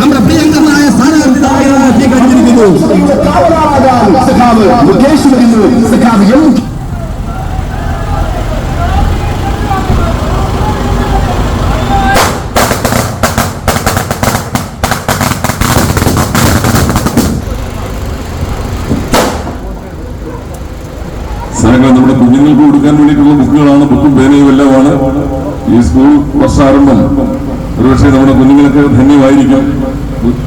നമ്മുടെ പ്രിയങ്കരനായ സ്വീകരിച്ചിരിക്കുന്നു. സഖാവ് സഖാവ് സാധനങ്ങൾ നമ്മുടെ കുഞ്ഞുങ്ങൾക്ക് കൊടുക്കാൻ വേണ്ടിയിട്ടുള്ള ബുക്കുകളാണ് ബുക്കും പേനയും എല്ലാമാണ്. ഈ സ്കൂൾ വർഷാരംഭം ഒരുപക്ഷെ നമ്മുടെ കുഞ്ഞുങ്ങൾക്ക് ധന്യമായിരിക്കും.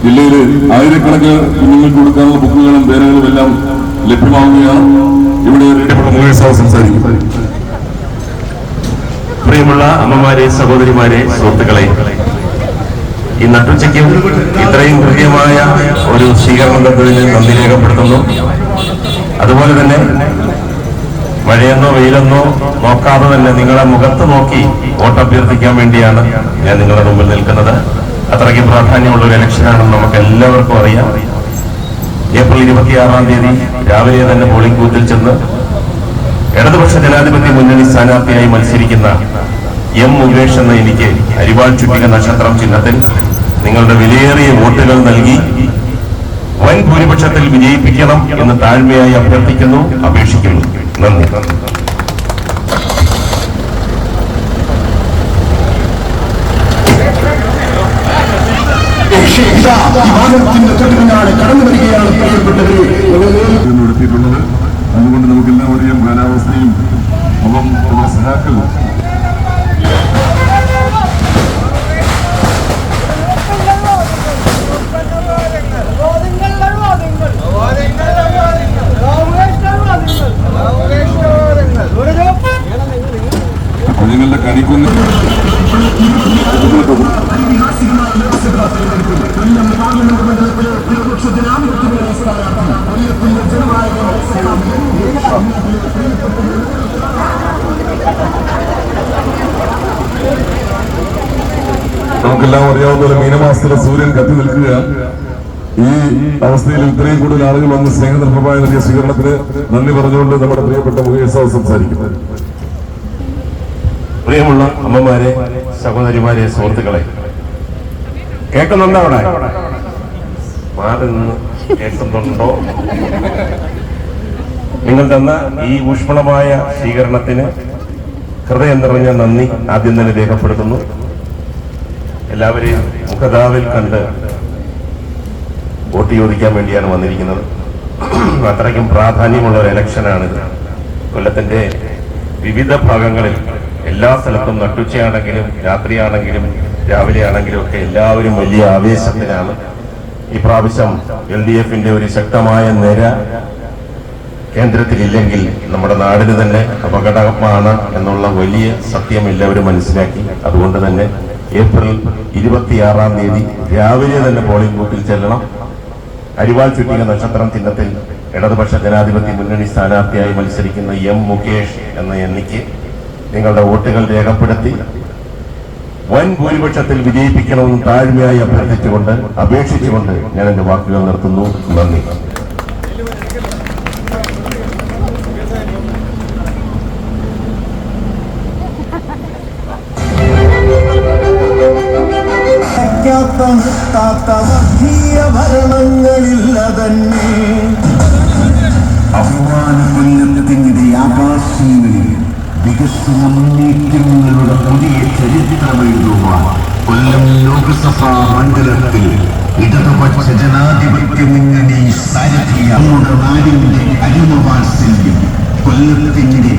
ജില്ലയിൽ ആയിരക്കണക്കിന് കുഞ്ഞുങ്ങൾക്ക് കൊടുക്കാനുള്ള ബുക്കുകളും പേരുകളും എല്ലാം ലഭ്യമാവുകയാണ്. ഇവിടെ സംസാരിക്കും പ്രിയമുള്ള അമ്മമാരെ സഹോദരിമാരെ സുഹൃത്തുക്കളെ ഈ നട്ടുച്ചയ്ക്കും ഇത്രയും ഹൃദ്യമായ ഒരു സ്വീകരണം തന്നതിന് നന്ദി രേഖപ്പെടുത്തുന്നു. അതുപോലെ തന്നെ മഴയെന്നോ വെയിലെന്നോ നോക്കാതെ തന്നെ നിങ്ങളെ മുഖത്ത് നോക്കി വോട്ട് അഭ്യർത്ഥിക്കാൻ വേണ്ടിയാണ് ഞാൻ നിങ്ങളുടെ മുമ്പിൽ നിൽക്കുന്നത്. അത്രയ്ക്ക് പ്രാധാന്യമുള്ള ഒരു ഇലക്ഷനാണെന്ന് നമുക്ക് എല്ലാവർക്കും അറിയാം. ഏപ്രിൽ ഇരുപത്തിയാറാം തീയതി രാവിലെ തന്നെ പോളിംഗ് ബൂത്തിൽ ചെന്ന് ഇടതുപക്ഷ ജനാധിപത്യ മുന്നണി സ്ഥാനാർത്ഥിയായി മത്സരിക്കുന്ന എം മുകേഷ് എന്ന എനിക്ക് അരിവാൾ ചുറ്റിക നക്ഷത്രം ചിഹ്നത്തിൽ നിങ്ങളുടെ വിലയേറിയ വോട്ടുകൾ നൽകി വൻ ഭൂരിപക്ഷത്തിൽ വിജയിപ്പിക്കണം എന്ന് താഴ്മയായി അഭ്യർത്ഥിക്കുന്നു അപേക്ഷിക്കുന്നു. നന്ദി. നടത്തിയിട്ടുള്ളത്. അതുകൊണ്ട് നമുക്കെല്ലാം അറിയാം കാലാവസ്ഥയും അപ്പം സഹാക്കൾ കണിക്കൊന്ന്. നമുക്കെല്ലാം അറിയാവുന്ന പോലെ മീനമാസത്തിലെ സൂര്യൻ കത്തി നിൽക്കുക. ഈ അവസ്ഥയിൽ ഇത്രയും കൂടുതൽ ആളുകൾ വന്ന് സ്നേഹനിർഭമായ നൽകിയ സ്വീകരണത്തിന് നന്ദി പറഞ്ഞുകൊണ്ട് നമ്മുടെ പ്രിയപ്പെട്ട മുകേഷ് സംസാരിക്കുന്നത് സംസാരിക്കും പ്രിയമുള്ള അമ്മമാരെ സഹോദരിമാരെ സുഹൃത്തുക്കളെ. കേൾക്കുന്നുണ്ടോ മാറി നിന്ന് കേൾക്കുന്നുണ്ടോ? നിങ്ങൾ തന്ന ഈ ഊഷ്മളമായ സ്വീകരണത്തിന് ഹൃദയം നിറഞ്ഞ നന്ദി ആദ്യം തന്നെ രേഖപ്പെടുത്തുന്നു. എല്ലാവരെയും മുഖതാവിൽ കണ്ട് വോട്ട് ചോദിക്കാൻ വേണ്ടിയാണ് വന്നിരിക്കുന്നത്. അത്രയ്ക്കും പ്രാധാന്യമുള്ള ഒരു ഇലക്ഷനാണ് കൊല്ലത്തിന്റെ വിവിധ ഭാഗങ്ങളിൽ എല്ലാ സ്ഥലത്തും നട്ടുച്ചയാണെങ്കിലും രാത്രിയാണെങ്കിലും രാവിലെ ആണെങ്കിലും ഒക്കെ എല്ലാവരും വലിയ ആവേശത്തിലാണ്. ഈ പ്രാവശ്യം എൽ ഡി എഫിന്റെ ഒരു ശക്തമായ നിര കേന്ദ്രത്തിലില്ലെങ്കിൽ നമ്മുടെ നാടിന് തന്നെ അപകടമാണ് എന്നുള്ള വലിയ സത്യം എല്ലാവരും മനസ്സിലാക്കി. അതുകൊണ്ട് തന്നെ ഏപ്രിൽ ഇരുപത്തിയാറാം തീയതി രാവിലെ തന്നെ പോളിംഗ് ബൂത്തിൽ ചെല്ലണം. അരിവാൾ ചുറ്റിക നക്ഷത്രം ചിഹ്നത്തിൽ ഇടതുപക്ഷ ജനാധിപത്യ മുന്നണി സ്ഥാനാർത്ഥിയായി മത്സരിക്കുന്ന എം മുകേഷ് എന്ന എനിക്ക് നിങ്ങളുടെ വോട്ടുകൾ രേഖപ്പെടുത്തി. വൻ ഭൂരിപക്ഷത്തിൽ വിജയിപ്പിക്കണമെന്ന് താഴ്മയായി അഭ്യർത്ഥിച്ചുകൊണ്ട് അപേക്ഷിച്ചുകൊണ്ട് ഞാൻ എന്റെ വാക്കുകൾ നിർത്തുന്നു. നന്ദി. ാത്ത വികസന മുന്നേറ്റങ്ങളുടെ പുതിയ ചരിത്രമെഴുതുവാൻ കൊല്ലം ലോക്സഭാ മണ്ഡലത്തിൽ ഇടതുപക്ഷ ജനാധിപത്യ മുന്നണി സാരഥിയ നമ്മുടെ നാടിന്റെ അരുമവാത്സല്യം കൊല്ലത്തിന്റെ